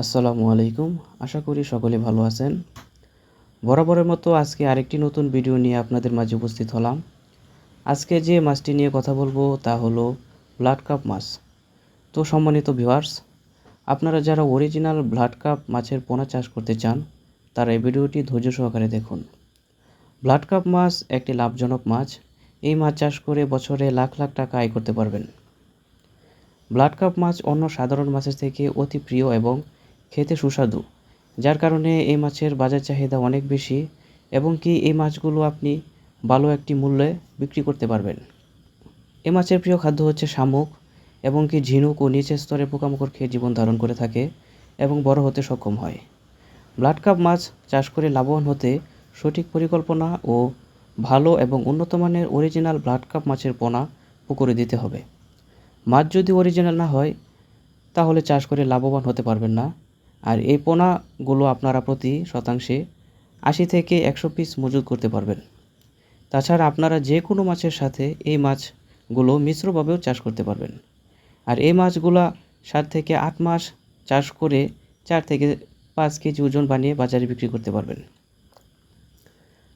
আসসালামু আলাইকুম। আশা করি সকলে ভালো আছেন। বরাবরের মতো আজকে আরেকটি নতুন ভিডিও নিয়ে আপনাদের মাঝে উপস্থিত হলাম। আজকে যে মাছটি নিয়ে কথা বলব তা হলো ব্লাড কাপ মাছ। তো সম্মানিত ভিউয়ার্স, আপনারা যারা অরিজিনাল ব্লাড কাপ মাছের পোনা চাষ করতে চান, তারা এই ভিডিওটি ধৈর্য সহকারে দেখুন। ব্লাড কাপ মাছ একটি লাভজনক মাছ। এই মাছ চাষ করে বছরে লাখ লাখ টাকা আয় করতে পারবেন। ব্লাড কাপ মাছ অন্য সাধারণ মাছের থেকে অতি প্রিয় এবং খেতে সুস্বাদু, যার কারণে এই মাছের বাজার চাহিদা অনেক বেশি এবং কি এই মাছগুলো আপনি ভালো একটি মূল্যে বিক্রি করতে পারবেন। এ মাছের প্রিয় খাদ্য হচ্ছে শামুক এবং কি ঝিনুক ও নিচের স্তরে পোকামাকড় খেয়ে জীবন ধারণ করে থাকে এবং বড় হতে সক্ষম হয়। ব্লাড কাপ মাছ চাষ করে লাভবান হতে সঠিক পরিকল্পনা ও ভালো এবং উন্নত মানের অরিজিনাল ব্লাড কাপ মাছের পোনা পুকুরে দিতে হবে। মাছ যদি অরিজিনাল না হয়, তাহলে চাষ করে লাভবান হতে পারবেন না। আর এই পোনাগুলো আপনারা প্রতি শতাংশে আশি থেকে একশো পিস মজুত করতে পারবেন। তাছাড়া আপনারা যে কোনো মাছের সাথে এই মাছগুলো মিশ্রভাবেও চাষ করতে পারবেন। আর এই মাছগুলা সাত থেকে আট মাস চাষ করে চার থেকে পাঁচ কেজি ওজন বানিয়ে বাজারে বিক্রি করতে পারবেন।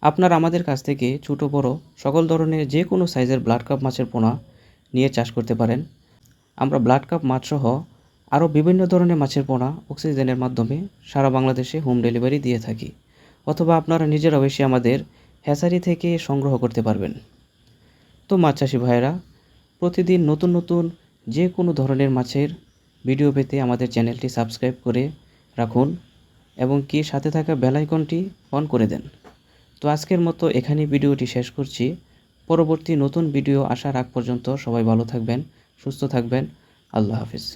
আপনারা আমাদের কাছ থেকে ছোটো, বড়, সকল ধরনের যে কোনো সাইজের ব্লাড কাপ মাছের পোনা নিয়ে চাষ করতে পারেন। আমরা ব্লাড কাপ মাছসহ আরও বিভিন্ন ধরনের মাছের পোনা অক্সিজেনের মাধ্যমে সারা বাংলাদেশে হোম ডেলিভারি দিয়ে থাকি, অথবা আপনারা নিজেরাও এসে আমাদের হ্যাচারি থেকে সংগ্রহ করতে পারবেন। তো মাছ চাষি ভাইয়েরা, প্রতিদিন নতুন নতুন যে কোনো ধরনের মাছের ভিডিও পেতে আমাদের চ্যানেলটি সাবস্ক্রাইব করে রাখুন এবং কি সাথে থাকা বেলাইকনটি অন করে দেন। তো আজকের মতো এখানেই ভিডিওটি শেষ করছি। পরবর্তী নতুন ভিডিও আসার আগ পর্যন্ত সবাই ভালো থাকবেন, সুস্থ থাকবেন। আল্লাহ হাফিজ।